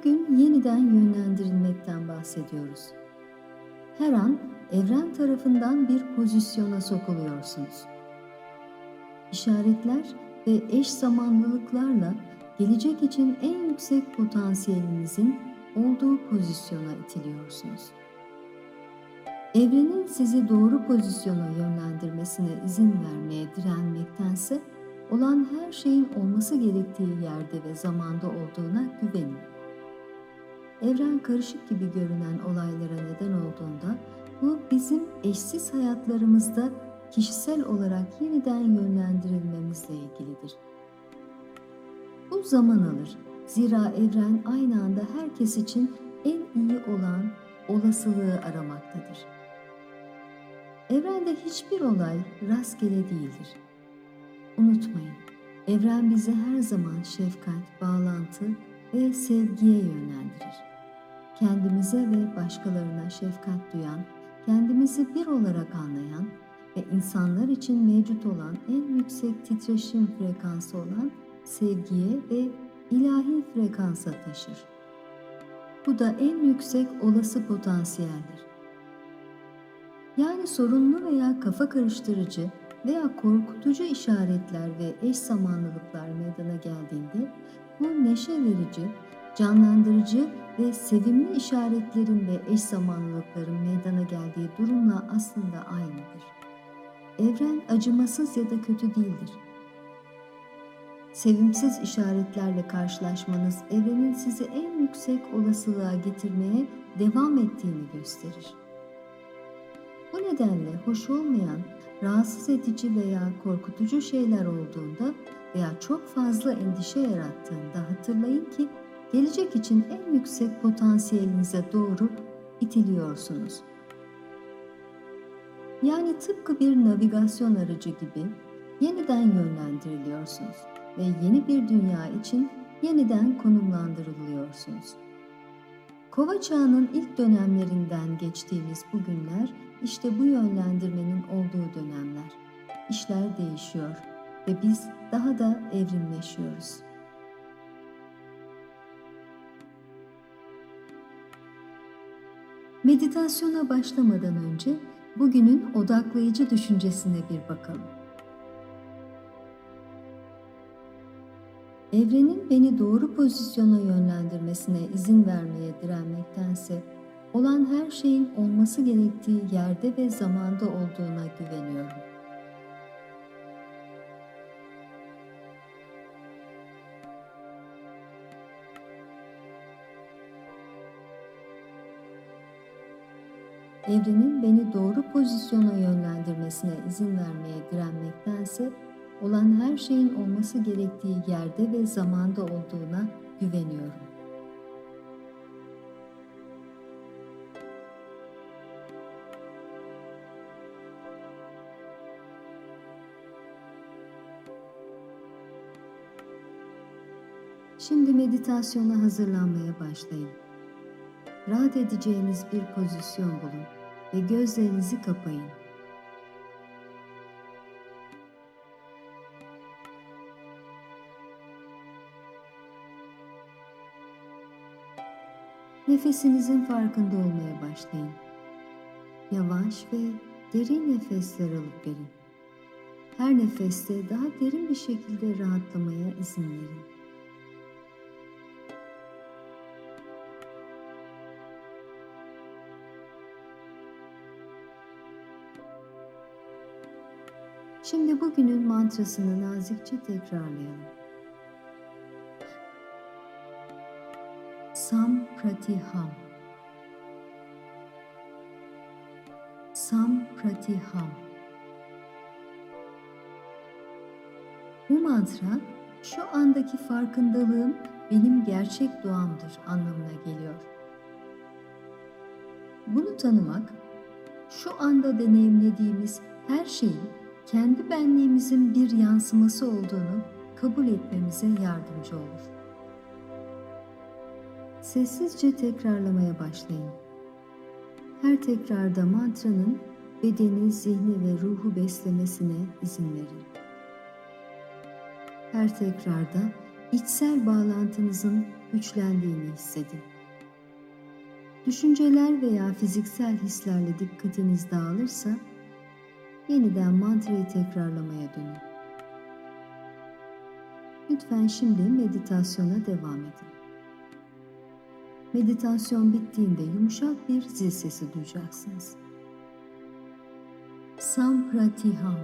Bugün yeniden yönlendirilmekten bahsediyoruz. Her an evren tarafından bir pozisyona sokuluyorsunuz. İşaretler ve eş zamanlılıklarla gelecek için en yüksek potansiyelinizin olduğu pozisyona itiliyorsunuz. Evrenin sizi doğru pozisyona yönlendirmesine izin vermeye direnmektense olan her şeyin olması gerektiği yerde ve zamanda olduğuna güvenin. Evren karışık gibi görünen olaylara neden olduğunda bu bizim eşsiz hayatlarımızda kişisel olarak yeniden yönlendirilmemizle ilgilidir. Bu zaman alır. Zira evren aynı anda herkes için en iyi olan olasılığı aramaktadır. Evrende hiçbir olay rastgele değildir. Unutmayın, evren bizi her zaman şefkat, bağlantı ve sevgiye yönlendirir. Kendimize ve başkalarına şefkat duyan, kendimizi bir olarak anlayan ve insanlar için mevcut olan en yüksek titreşim frekansı olan sevgiye ve ilahi frekansa taşır. Bu da en yüksek olası potansiyeldir. Yani sorunlu veya kafa karıştırıcı veya korkutucu işaretler ve eş zamanlılıklar meydana geldiğinde bu neşe verici, canlandırıcı ve sevimli işaretlerin ve eş zamanlılıkların meydana geldiği durumla aslında aynıdır. Evren acımasız ya da kötü değildir. Sevimsiz işaretlerle karşılaşmanız evrenin sizi en yüksek olasılığa getirmeye devam ettiğini gösterir. Bu nedenle hoş olmayan, rahatsız edici veya korkutucu şeyler olduğunda veya çok fazla endişe yarattığında hatırlayın ki gelecek için en yüksek potansiyelinize doğru itiliyorsunuz. Yani tıpkı bir navigasyon aracı gibi yeniden yönlendiriliyorsunuz ve yeni bir dünya için yeniden konumlandırılıyorsunuz. Kova çağının ilk dönemlerinden geçtiğimiz bu günler işte bu yönlendirmenin olduğu dönemler. İşler değişiyor ve biz daha da evrimleşiyoruz. Meditasyona başlamadan önce bugünün odaklayıcı düşüncesine bir bakalım. Evrenin beni doğru pozisyona yönlendirmesine izin vermeye direnmektense olan her şeyin olması gerektiği yerde ve zamanda olduğuna güveniyorum. Evrenin beni doğru pozisyona yönlendirmesine izin vermeye direnmektense olan her şeyin olması gerektiği yerde ve zamanda olduğuna güveniyorum. Şimdi meditasyona hazırlanmaya başlayın. Rahat edeceğiniz bir pozisyon bulun ve gözlerinizi kapayın. Nefesinizin farkında olmaya başlayın. Yavaş ve derin nefesler alıp verin. Her nefeste daha derin bir şekilde rahatlamaya izin verin. Şimdi bugünün mantrasını nazikçe tekrarlayalım. Sam Pratiham Sam Pratiham Bu mantra şu andaki farkındalığım benim gerçek doğamdır anlamına geliyor. Bunu tanımak, şu anda deneyimlediğimiz her şeyin kendi benliğimizin bir yansıması olduğunu kabul etmemize yardımcı olur. Sessizce tekrarlamaya başlayın. Her tekrarda mantranın bedeni, zihni ve ruhu beslemesine izin verin. Her tekrarda içsel bağlantınızın güçlendiğini hissedin. Düşünceler veya fiziksel hislerle dikkatiniz dağılırsa yeniden mantrayı tekrarlamaya dönün. Lütfen şimdi meditasyona devam edin. Meditasyon bittiğinde yumuşak bir zil sesi duyacaksınız. Sampratiham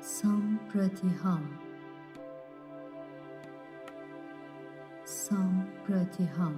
Sampratiham Sampratiham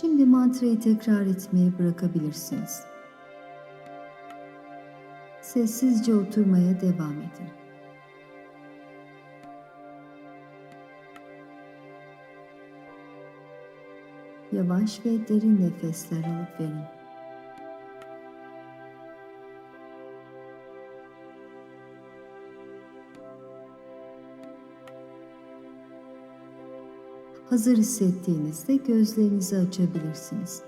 Şimdi mantrayı tekrar etmeyi bırakabilirsiniz. Sessizce oturmaya devam edin. Yavaş ve derin nefesler alıp verin. Hazır hissettiğinizde gözlerinizi açabilirsiniz.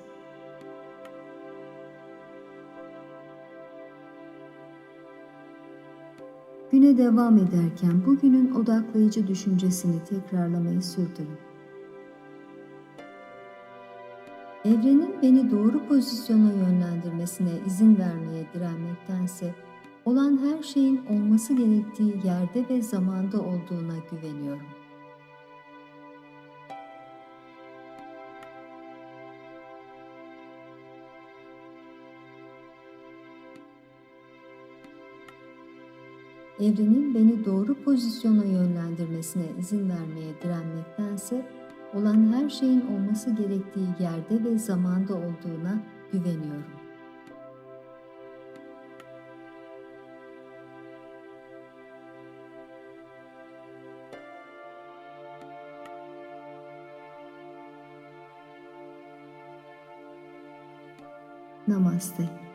Güne devam ederken bugünün odaklayıcı düşüncesini tekrarlamayı sürdürün. Evrenin beni doğru pozisyona yönlendirmesine izin vermeye direnmektense olan her şeyin olması gerektiği yerde ve zamanda olduğuna güveniyorum. Evrenin beni doğru pozisyona yönlendirmesine izin vermeye direnmektense olan her şeyin olması gerektiği yerde ve zamanda olduğuna güveniyorum. Namaste.